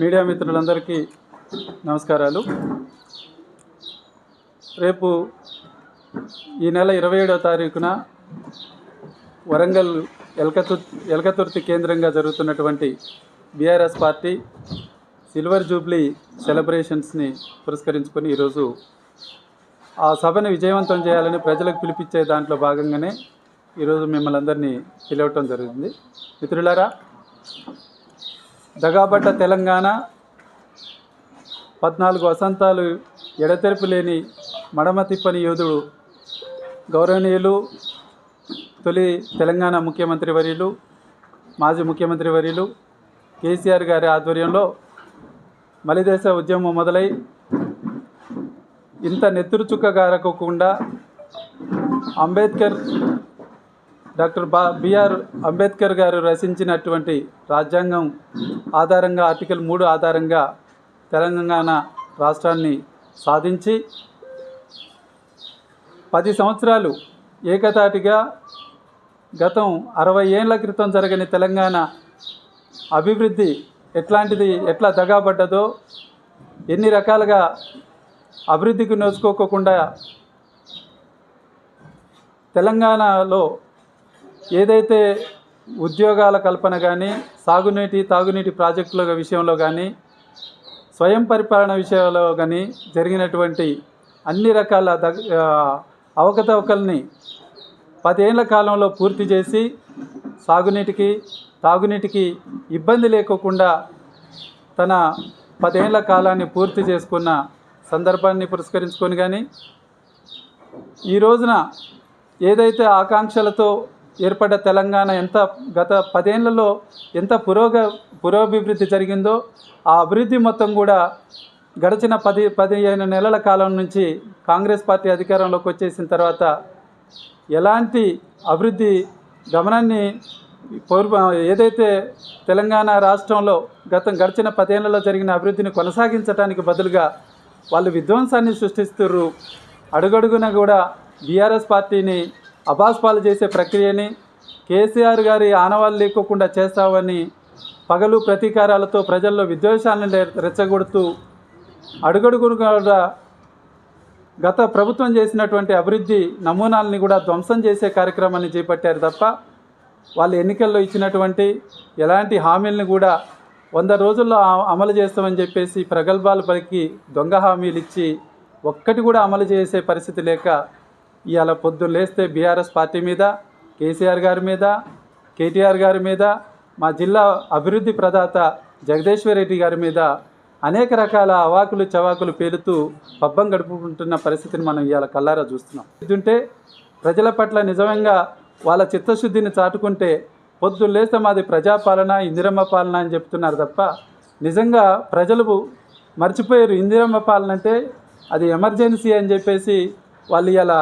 Media మిత్రులందరికీ నమస్కారాలు. రేపు ఈ నెల ఇరవై ఏడవ తారీఖున వరంగల్ ఎల్కతు ఎల్కతుర్తి కేంద్రంగా జరుగుతున్నటువంటి బీఆర్ఎస్ పార్టీ సిల్వర్ జూబ్లీ సెలబ్రేషన్స్ని పురస్కరించుకొని ఈరోజు ఆ సభను విజయవంతం చేయాలని ప్రజలకు పిలిపించే దాంట్లో భాగంగానే ఈరోజు మిమ్మల్ని అందరినీ పిలవటం జరిగింది. మిత్రులారా దగాబట్ట తెలంగాణ పద్నాలుగు వసంతాలు ఎడతెరిపి లేని మడమ తిప్పని యోధుడు గౌరవనీయులు తొలి తెలంగాణ ముఖ్యమంత్రి వర్యులు మాజీ ముఖ్యమంత్రి వర్యులు కేసీఆర్ గారి ఆధ్వర్యంలో మలిదేశ ఉద్యమం మొదలై ఇంత నెత్తురు చుక్క గారకోకుండా అంబేద్కర్ డాక్టర్ బా బిఆర్ అంబేద్కర్ గారు రచించినటువంటి రాజ్యాంగం ఆధారంగా ఆర్టికల్ మూడు ఆధారంగా తెలంగాణ రాష్ట్రాన్ని సాధించి పది సంవత్సరాలు ఏకతాటిగా గతం అరవై ఏళ్ళ క్రితం జరగని తెలంగాణ అభివృద్ధి ఎట్లాంటిది ఎట్లా దగాబడ్డదో ఎన్ని రకాలుగా అభివృద్ధికి నోచుకోకుండా తెలంగాణలో ఏదైతే ఉద్యోగాల కల్పన కానీ సాగునీటి తాగునీటి ప్రాజెక్టుల విషయంలో కానీ స్వయం పరిపాలన విషయంలో కానీ జరిగినటువంటి అన్ని రకాల అవకతవకల్ని పదేళ్ళ కాలంలో పూర్తి చేసి సాగునీటికి తాగునీటికి ఇబ్బంది లేకోకుండా తన పదేళ్ళ కాలాన్ని పూర్తి చేసుకున్న సందర్భాన్ని పురస్కరించుకొని కానీ ఈ రోజున ఏదైతే ఆకాంక్షలతో ఏర్పడ్డ తెలంగాణ ఎంత గత పదేళ్ళలో ఎంత పురోగ పురోభివృద్ధి జరిగిందో ఆ అభివృద్ధి మొత్తం కూడా గడిచిన పది పదిహేను నెలల కాలం నుంచి కాంగ్రెస్ పార్టీ అధికారంలోకి వచ్చేసిన తర్వాత ఎలాంటి అభివృద్ధి గమనాన్ని పూర్వ ఏదైతే తెలంగాణ రాష్ట్రంలో గతం గడిచిన పదేళ్ళలో జరిగిన అభివృద్ధిని కొనసాగించడానికి బదులుగా వాళ్ళు విధ్వంసాన్ని సృష్టిస్తున్నారు అడుగడుగున కూడా బీఆర్ఎస్ పార్టీని అబాస్పాలు చేసే ప్రక్రియని కేసీఆర్ గారి ఆనవాళ్ళు లేకోకుండా చేస్తామని పగలు ప్రతీకారాలతో ప్రజల్లో విద్వేషాలను రెచ్చగొడుతూ అడుగడుగును కూడా గత ప్రభుత్వం చేసినటువంటి అభివృద్ధి నమూనాలని కూడా ధ్వంసం చేసే కార్యక్రమాన్ని చేపట్టారు తప్ప వాళ్ళు ఎన్నికల్లో ఇచ్చినటువంటి ఎలాంటి హామీలను కూడా వంద రోజుల్లో అమలు చేస్తామని చెప్పేసి ప్రగల్భాలు పలికి దొంగ హామీలు ఇచ్చి ఒక్కటి కూడా అమలు చేసే పరిస్థితి లేక ఇవాళ పొద్దున్న లేస్తే బీఆర్ఎస్ పార్టీ మీద కేసీఆర్ గారి మీద కేటీఆర్ గారి మీద మా జిల్లా అభివృద్ధి ప్రదాత జగదీశ్వర్ రెడ్డి గారి మీద అనేక రకాల అవాకులు చవాకులు పేలుతూ పబ్బం గడుపుకుంటున్న పరిస్థితిని మనం ఇవాళ కల్లారా చూస్తున్నాం. ఇదింటే ప్రజల పట్ల నిజంగా వాళ్ళ చిత్తశుద్ధిని చాటుకుంటే పొద్దున్న లేస్తే మాది ప్రజాపాలన ఇందిరమ్మ పాలన అని చెప్తున్నారు తప్ప నిజంగా ప్రజలు మర్చిపోయారు. ఇందిరమ్మ పాలన అంటే అది ఎమర్జెన్సీ అని చెప్పేసి వాళ్ళు ఇలా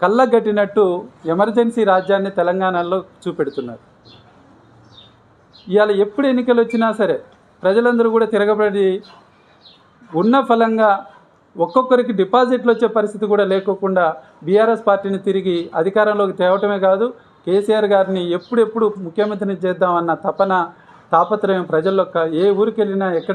కళ్ళగట్టినట్టు ఎమర్జెన్సీ రాజ్యాన్ని తెలంగాణలో చూపెడుతున్నారు. ఇవాళ ఎప్పుడు ఎన్నికలు వచ్చినా సరే ప్రజలందరూ కూడా తిరగబడి ఉన్న ఫలంగా ఒక్కొక్కరికి డిపాజిట్లు వచ్చే పరిస్థితి కూడా లేకోకుండా బీఆర్ఎస్ పార్టీని తిరిగి అధికారంలోకి తేవటమే కాదు కేసీఆర్ గారిని ఎప్పుడెప్పుడు ముఖ్యమంత్రిని చేద్దామన్న తపన తాపత్రయం ప్రజల్లో ఏ ఊరికి వెళ్ళినా ఎక్కడికి